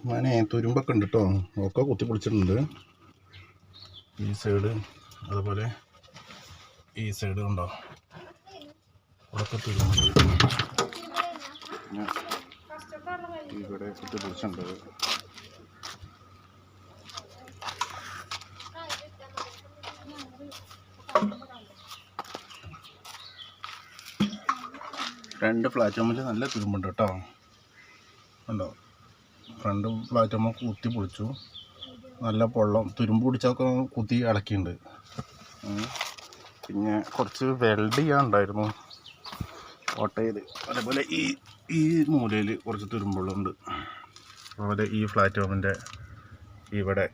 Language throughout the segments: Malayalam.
ഞാനേ തുരുമ്പൊക്കെ ഉണ്ട് കേട്ടോ ഒക്കെ കുത്തി പൊളിച്ചിട്ടുണ്ട് ഈ സൈഡ് അതുപോലെ ഈ സൈഡ് ഉണ്ടോ ഇവിടെയൊക്കെ തുരുമ്പുണ്ട്. ഇവിടെ കുത്തി പൊളിച്ചിട്ടുണ്ട് രണ്ട് പ്ലാറ്റ്ഫോമിൽ നല്ല തുരുമ്പുണ്ട് കേട്ടോ ഉണ്ടോ ഫ്രണ്ട് പ്ലാറ്റ്ഫോമ കുത്തി പൊളിച്ചു. നല്ല പൊള്ളം. തുരുമ്പ് പിടിച്ചൊക്കെ കുത്തി ഇളക്കിയിട്ടുണ്ട്. പിന്നെ കുറച്ച് വെൽഡ് ചെയ്യാനുണ്ടായിരുന്നു. ഓട്ടയിൽ അതേപോലെ ഈ ഈ മൂലയിൽ കുറച്ച് തുരുമ്പുള്ളുണ്ട് അതുപോലെ ഈ പ്ലാറ്റ്ഫോമിന്റെ ഇവിടെ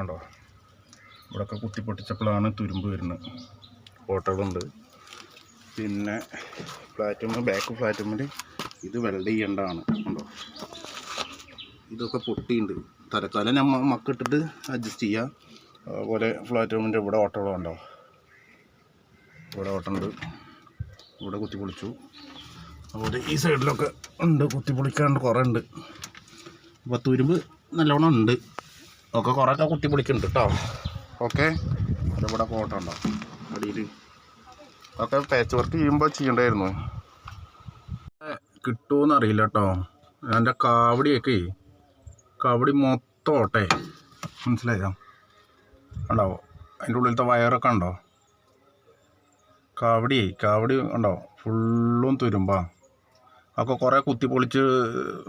ഉണ്ടോ ഇവിടെയൊക്കെ കുത്തി പൊട്ടിച്ചപ്പോഴാണ് തുരുമ്പ് വരുന്നത്. ഓട്ടകളുണ്ട് പിന്നെ പ്ലാറ്റ്ഫോം ബാക്ക് പ്ലാറ്റ്ഫോമിൽ ഇത് വെൽഡ് ചെയ്യേണ്ടതാണ്. ഉണ്ടോ ഇതൊക്കെ പൊട്ടിയുണ്ട്. തലക്കാലം നമ്മ മക്കിട്ടിട്ട് അഡ്ജസ്റ്റ് ചെയ്യാം. അതുപോലെ പ്ലാറ്റ്ഫോമിന്റെ ഇവിടെ ഓട്ടകളുണ്ടോ ഇവിടെ ഓട്ടമുണ്ട് ഇവിടെ കുത്തി പൊളിച്ചു അതുപോലെ ഈ സൈഡിലൊക്കെ ഉണ്ട് കുത്തി പൊളിക്കാണ്ട് കുറേ ഉണ്ട്. അപ്പോൾ തുരുമ്പ് നല്ലോണം ഉണ്ട്. ഒക്കെ കുറേയൊക്കെ കുത്തി പൊളിക്കുന്നുണ്ട് കേട്ടോ ഓക്കെ ഓട്ടം ഉണ്ടോ അടിയിൽ ഒക്കെ പാച്ച് വർക്ക് ചെയ്യുമ്പോൾ ചെയ്യണ്ടായിരുന്നു. കിട്ടുമോ അറിയില്ല കേട്ടോ എന്റെ കാവടിയൊക്കെ കാവടി മൊത്തം ഓട്ടെ. മനസ്സിലായോ? ഉണ്ടാവോ അതിന്റെ ഉള്ളിലത്തെ വയറൊക്കെ ഉണ്ടോ കാവടി കാവടി ഉണ്ടോ ഫുള്ളും തുരുമ്പാ. ഒക്കെ കുറേ കുത്തി പൊളിച്ച്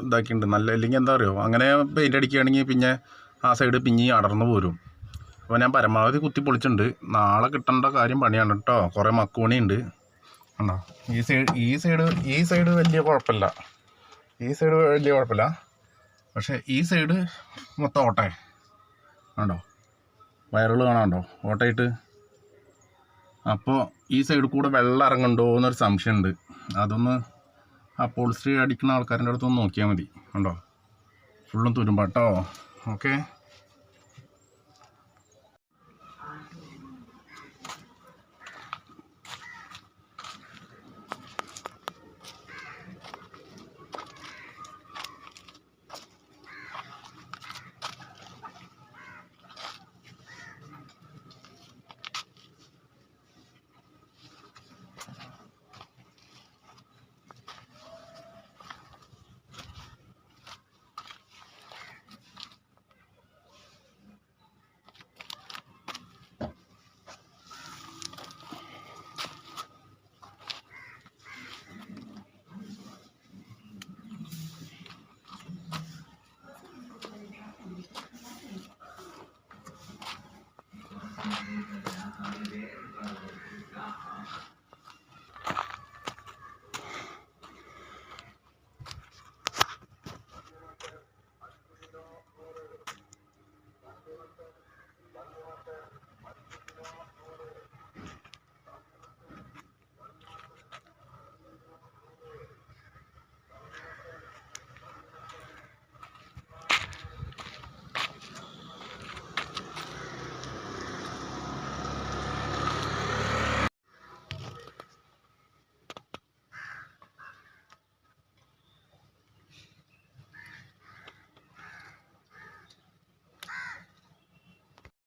ഇതാക്കിയിട്ടുണ്ട്. നല്ല ഇല്ലെങ്കിൽ എന്താ അറിയോ? അങ്ങനെ പെയിന്റ് അടിക്കുകയാണെങ്കിൽ പിന്നെ ആ സൈഡ് പിഞ്ഞി അടർന്നു പോരും. അപ്പോൾ ഞാൻ പരമാവധി കുത്തി പൊളിച്ചിട്ടുണ്ട്. നാളെ കിട്ടേണ്ട കാര്യം പണിയാണ് കേട്ടോ. കുറേ മക്കൂണിയുണ്ട് ഉണ്ടോ ഈ സൈഡ് ഈ സൈഡ് ഈ സൈഡ് വലിയ കുഴപ്പമില്ല. ഈ സൈഡ് വലിയ കുഴപ്പമില്ല. പക്ഷേ ഈ സൈഡ് മൊത്തം ഓട്ടേ ആണ്ടോ വയറുകൾ കാണാണ്ടോ? ഓട്ടയിട്ട് അപ്പോൾ ഈ സൈഡ് കൂടെ വെള്ളം ഇറങ്ങണ്ടോ എന്നൊരു സംശയമുണ്ട്. അതൊന്ന് ആ പോളിസ്റ്ററി അടിക്കുന്ന ആൾക്കാരുടെ അടുത്തൊന്ന് നോക്കിയാൽ മതി. ഉണ്ടോ ഫുള്ളും തുരുമ്പാട്ടോ ഓക്കെ